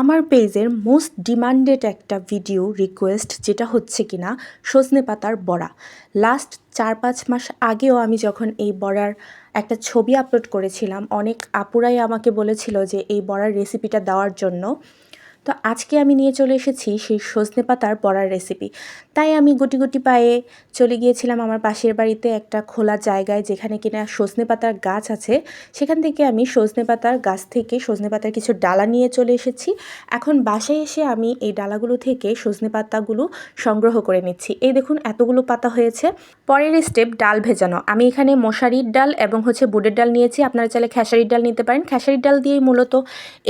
আমার পেজের most demanded একটা ভিডিও রিকোয়েস্ট, যেটা হচ্ছে কিনা, সজনে পাতার বড়া। লাস্ট চার পাঁচ মাস আগেও আমি যখন এই বড়ার একটা ছবি আপলোড করেছিলাম, অনেক আপুরাই আমাকে বলেছিল যে এই বড়ার রেসিপিটা দেওয়ার জন্য। তো আজকে আমি নিয়ে চলে এসেছি সেই সজনে পাতার বড়ার রেসিপি তাই আমি গুটি গুটি পায়ে চলে গিয়েছিলাম আমার পাশের বাড়িতে একটা খোলা জায়গায় যেখানে কিনা সজনে পাতার গাছ আছে। সেখান থেকে আমি সজনে পাতার গাছ থেকে সজনে পাতার কিছু ডালা নিয়ে চলে এসেছি। এখন বাসায় এসে আমি এই ডালাগুলো থেকে সজনে পাতাগুলো সংগ্রহ করে নিচ্ছি। এই দেখুন এতগুলো পাতা হয়েছে। পরের স্টেপ ডাল ভেজানো। আমি এখানে মশারির ডাল এবং হচ্ছে বুটের ডাল নিয়েছি। আপনারা চাইলে খেসারির ডাল নিতে পারেন। খেসারির ডাল দিয়েই মূলত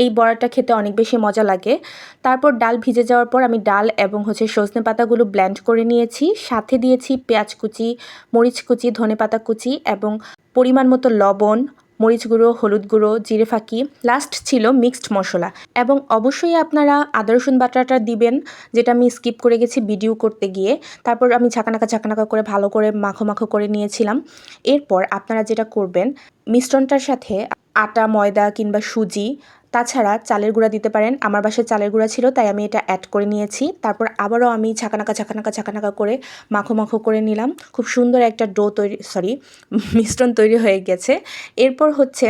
এই বড়াটা খেতে অনেক বেশি মজা লাগে। তারপর ডাল ভিজে যাওয়ার পর আমি ডাল এবং হচ্ছে সজনে পাতাগুলো ব্ল্যান্ড করে নিয়েছি। সাথে দিয়েছি পেঁয়াজ কুচি, মরিচ কুচি, ধনে পাতা কুচি এবং পরিমাণ মতো লবণ, মরিচ গুঁড়ো, হলুদ গুঁড়ো, জিরে ফাঁকি। লাস্ট ছিল মিক্সড মশলা। এবং অবশ্যই আপনারা আদা, রসুন বাটাটা দিবেন, যেটা আমি স্কিপ করে গেছি ভিডিও করতে গিয়ে। তারপর আমি ঝাঁকানাকা ঝাঁকানাকা করে ভালো করে মাখো মাখো করে নিয়েছিলাম। এরপর আপনারা যেটা করবেন, মিশ্রণটার সাথে আটা, ময়দা কিংবা সুজি তাছাড়া চালের গুঁড়া দিতে পারেন। আমার বাসায় চালের গুঁড়া ছিল, তাই আমি এটা অ্যাড করে নিয়েছি। তারপর আবারও আমি ছাকানাকা ছাকানাকা ছাকানাকা করে মাখো মাখো করে নিলাম। খুব সুন্দর একটা ডো তৈরি সরি মিশ্রণ তৈরি হয়ে গেছে। এরপর হচ্ছে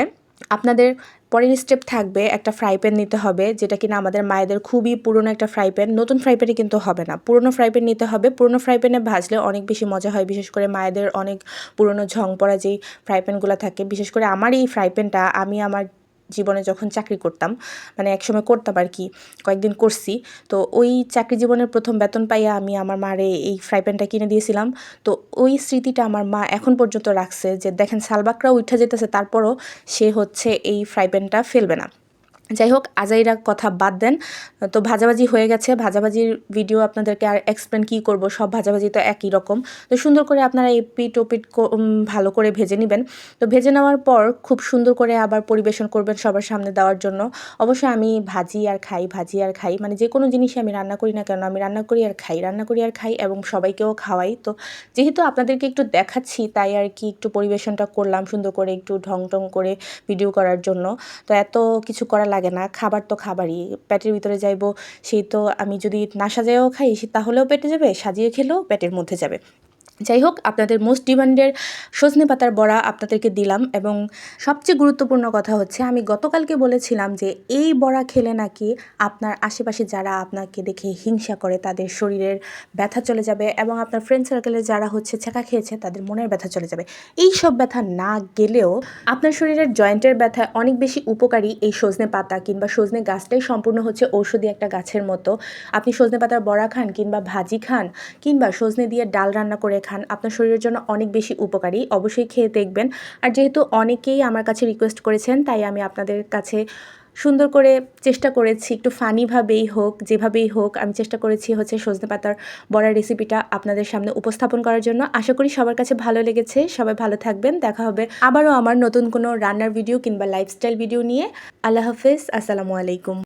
আপনাদের পরের স্টেপ থাকবে একটা ফ্রাই প্যান নিতে হবে, যেটা কিনা আমাদের মায়েদের খুবই পুরনো একটা ফ্রাই প্যান নতুন ফ্রাই প্যানে কিন্তু হবে না। পুরনো ফ্রাই প্যান নিতে হবে। পুরনো ফ্রাই প্যানে ভাজলে অনেক বেশি মজা হয়, বিশেষ করে মায়েদের অনেক পুরনো ঝং পড়া যেই ফ্রাই প্যানগুলো থাকে। বিশেষ করে আমার এই ফ্রাই প্যানটা আমি আমার জীবনে যখন চাকরি করতাম মানে একসময় করতাম আর কি কয়েকদিন করছি, তো ওই চাকরি জীবনের প্রথম বেতন পাইয়া আমি আমার মারে এই ফ্রাই প্যানটা কিনে দিয়েছিলাম। তো ওই স্মৃতিটা আমার মা এখন পর্যন্ত রাখছে যে, দেখেন সালবাকরা উঠে যেতেছে, তারপরও সে হচ্ছে এই ফ্রাই প্যানটা ফেলবে না। যাই হোক আজাইরা কথা বাদ দেন। তো ভাজাভাজি হয়ে গেছে। ভাজাভাজির ভিডিও আপনাদেরকে আর এক্সপ্লেন কী করব, সব ভাজাভাজি তো একই রকম। তো সুন্দর করে আপনারা এই পিট ও পিট ভালো করে ভেজে নেবেন। তো ভেজে নেওয়ার পর খুব সুন্দর করে আবার পরিবেশন করবেন সবার সামনে দেওয়ার জন্য। অবশ্যই আমি ভাজি আর খাই, ভাজি আর খাই। মানে যে কোনো জিনিসই আমি রান্না করি না কেন, আমি রান্না করি আর খাই, রান্না করি আর খাই এবং সবাইকেও খাওয়াই। তো যেহেতু আপনাদেরকে একটু দেখাচ্ছি, তাই আর কি একটু পরিবেশনটা করলাম সুন্দর করে একটু ঢং টং করে ভিডিও করার জন্য। তো এত কিছু করা লাগে না, খাবার তো খাবারই। পেটের ভিতরে যাইব, সেই তো আমি যদি না সাজাইও খাই তাহলেও পেটে যাবে, সাজিয়ে খেলেও পেটের মধ্যে যাবে। যাই হোক আপনাদের মোস্ট ডিমান্ডের সজনে পাতার বড়া আপনাদেরকে দিলাম এবং সবচেয়ে গুরুত্বপূর্ণ কথা হচ্ছে, আমি গতকালকে বলেছিলাম যে এই বড়া খেলে নাকি আপনার আশেপাশে যারা আপনাকে দেখে হিংসা করে, তাদের শরীরের ব্যথা চলে যাবে এবং আপনার ফ্রেন্ড সার্কেলে যারা হচ্ছে ছেঁকা খেয়েছে, তাদের মনের ব্যথা চলে যাবে। এই সব ব্যথা না গেলেও আপনার শরীরের জয়েন্টের ব্যথায় অনেক বেশি উপকারী এই সজনে পাতা কিংবা সজনে গাছটাই সম্পূর্ণ হচ্ছে ঔষধি একটা গাছের মতো। আপনি সজনে পাতার বড়া খান কিংবা ভাজি খান কিংবা সজনে দিয়ে ডাল রান্না করে খান। আপনার শরীরের জন্য অনেক বেশি উপকারী, অবশ্যই খেয়ে দেখবেন। আর যেহেতু অনেকেই আমার কাছে রিকোয়েস্ট করেছেন, তাই আমি আপনাদের কাছে সুন্দর করে চেষ্টা করেছি, একটু ফানিভাবেই হোক, যেভাবেই হোক, আমি চেষ্টা করেছি হচ্ছে সজনে পাতার বড়ার রেসিপিটা আপনাদের সামনে উপস্থাপন করার জন্য। আশা করি সবার কাছে ভালো লেগেছে। সবাই ভালো থাকবেন। দেখা হবে আবারও আমার নতুন কোনো রান্নার ভিডিও কিংবা লাইফস্টাইল ভিডিও নিয়ে। আল্লাহ হাফেজ। আসসালামু আলাইকুম।